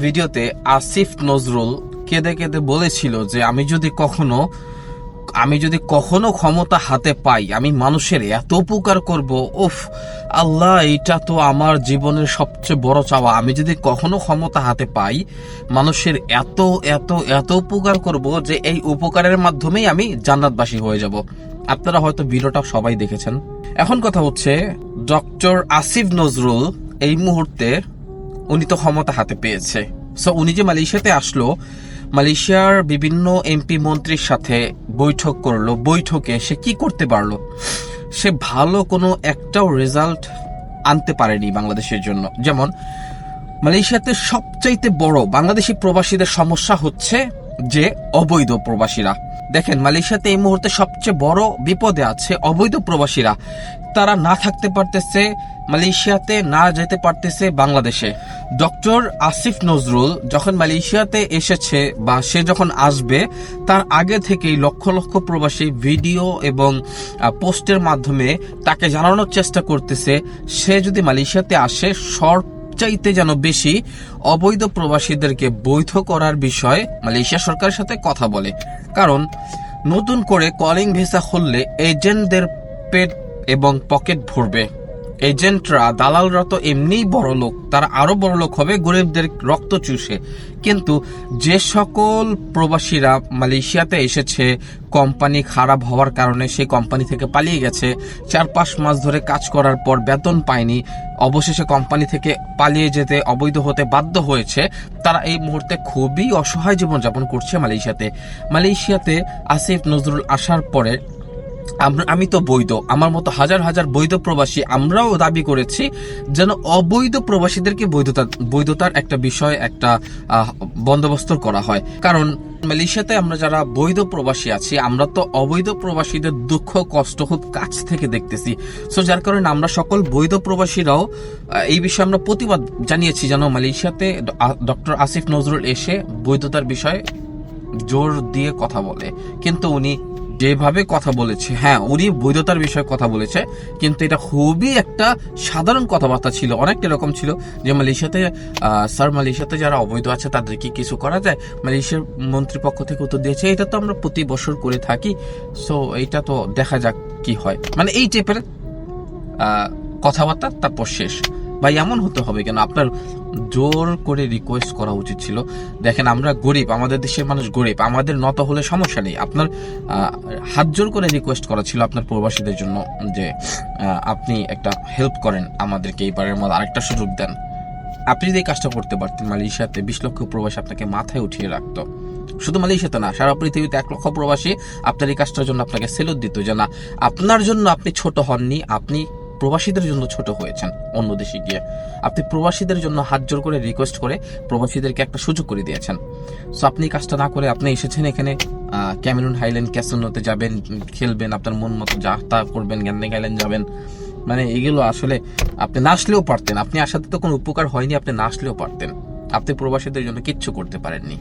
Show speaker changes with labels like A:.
A: ভিডিওতে আসিফ নজরুল কেঁদে কেঁদে বলেছিল যে, আমি যদি কখনো, আমি যদি কখনো ক্ষমতা হাতে পাই, আমি মানুষের এত উপকার করব, উফ, আল্লাহ এটা তো আমার জীবনের সবচেয়ে বড় চাওয়া। আমি যদি কখনো ক্ষমতা হাতে পাই, মানুষের এত এত এত উপকার করব যে, এই উপকারের মাধ্যমেই আমি জান্নাতবাসী হয়ে যাব। আপনারা হয়তো ভিডিওটা সবাই দেখেছেন। এখন কথা হচ্ছে, ডক্টর আসিফ নজরুল এই মুহূর্তে উনি তো ক্ষমতা হাতে পেয়েছে। সো উনি যে মালয়েশিয়াতে আসলো, মালয়েশিয়ার বিভিন্ন এমপি মন্ত্রীর সাথে বৈঠক করল। বৈঠকে সে কি করতে পারল? সে ভালো কোনো একটাও রেজাল্ট আনতে পারেনি বাংলাদেশের জন্য। যেমন, মালয়েশিয়াতে সবচাইতে বড় বাংলাদেশি প্রবাসীদের সমস্যা হচ্ছে যে, অবৈধ প্রবাসীরা। দেখেন, মালয়েশিয়াতে এই মুহূর্তে সবচেয়ে বড় বিপদে আছে অবৈধ প্রবাসীরা। তারা না থাকতে পারতেছে মালয়েশিয়াতে না যেতে পারতেছে বাংলাদেশে। ডক্টর আসিফ নজরুল যখন মালয়েশিয়াতে এসেছে বা সে যখন আসবে, তার আগে থেকেই লক্ষ লক্ষ প্রবাসী ভিডিও এবং পোস্টের মাধ্যমে তাকে জানানোর চেষ্টা করতেছে। সে যদি মালয়েশিয়াতে আসে শর্ট চাইতে যেন বেশি অবৈধ প্রবাসীদেরকে বৈধ করার বিষয়ে মালয়েশিয়া সরকারের সাথে কথা বলে। কারণ, নতুন করে কলিং ভিসা খুললে এজেন্টদের পেট এবং পকেট ভরবে। এজেন্টরা দালালরা তো এমনিই বড় লোক। তারা আরও বড় লোক হবে, গরিবদের রক্ত চুষে। কিন্তু যে সকল প্রবাসীরা মালয়েশিয়াতে এসেছে, কোম্পানি খারাপ হওয়ার কারণে সেই কোম্পানি থেকে পালিয়ে গেছে। চার পাঁচ মাস ধরে কাজ করার পর বেতন পায়নি। অবশেষে কোম্পানি থেকে পালিয়ে যেতে অবৈধ হতে বাধ্য হয়েছে। তারা এই মুহূর্তে খুবই অসহায় জীবনযাপন করছে মালয়েশিয়াতে। মালয়েশিয়াতে আসিফ নজরুল আসার পরে আমি তো বৈধ। আমার মতো হাজার হাজার বৈধ প্রবাসী আমরাও দাবি করেছি যেন অবৈধ প্রবাসীদেরকে বৈধতা বৈধতার একটা বিষয়, একটা বন্দোবস্ত করা হয়। কারণ মালয়েশিয়াতে আমরা যারা বৈধ প্রবাসী আছি, আমরা তো অবৈধ প্রবাসীদের দুঃখ, কষ্ট খুব কাছ থেকে দেখতেছি। সো যার কারণে আমরা সকল বৈধ প্রবাসীরাও এই বিষয়ে আমরা প্রতিবাদ জানিয়েছি যেন মালয়েশিয়াতে ডক্টর আসিফ নজরুল এসে বৈধতার বিষয়ে জোর দিয়ে কথা বলে। কিন্তু উনি যেভাবে কথা বলেছে হ্যাঁ উনি বৈধতার বিষয়ে কথা বলেছে, কিন্তু এটা খুবই একটা সাধারণ কথাবার্তা ছিল, অনেকটা এরকম ছিল যে মালয়েশিয়াতে স্যার মালয়েশিয়াতে যারা অবৈধ আছে তাদের কি কিছু করা যায়? মালয়েশিয়ার মন্ত্রী পক্ষ থেকে উত্তর দিয়েছে, এটা তো আমরা প্রতি বছর করে থাকি সো এটা তো দেখা যাক কি হয়। মানে এই টাইপের কথাবার্তা তারপর শেষ। ভাই এমন হতে হবে কেন? আপনার জোর করে রিকোয়েস্ট করা উচিত ছিল। দেখেন, আমরা গরিব, আমাদের দেশের মানুষ গরিব, আমাদের নত হলে সমস্যা নেই। আপনার হাত জোর করে রিকোয়েস্ট করা ছিল আপনার প্রবাসীদের জন্য যে আপনি একটা হেল্প করেন আমাদেরকে এইবারের মধ্যে আরেকটা সুযোগ দেন। আপনি যদি এই কাজটা করতে পারতেন, মালয়েশিয়াতে বিশ লক্ষ প্রবাসী আপনাকে মাথায় উঠিয়ে রাখতো। শুধু মালয়েশিয়াতে না, সারা পৃথিবীতে এক লক্ষ প্রবাসী আপনার এই কাজটার জন্য আপনাকে সেলুট দিত যে, না, আপনার জন্য আপনি ছোট হননি, আপনি প্রবাসীদের জন্য ছোট হয়েছেন অন্য দেশে গিয়ে। আপনি প্রবাসীদের জন্য হাত জোর করে রিকোয়েস্ট করে প্রবাসীদেরকে একটা সুযোগ করে দিয়েছেন। সো আপনি কাজটা না করে আপনি এসেছেন এখানে ক্যামেরুন হাইল্যান্ড ক্যাসিনোতে যাবেন, খেলবেন, আপনার মন মতো যা তা করবেন গ্যান্ডিং হাইল্যান্ড যাবেন। মানে এগুলো আসলে আপনি না আসলেও পারতেন। আপনি আসাতে তো কোনো উপকার হয়নি, আপনি না আসলেও পারতেন। আপনি প্রবাসীদের জন্য কিচ্ছু করতে পারেননি।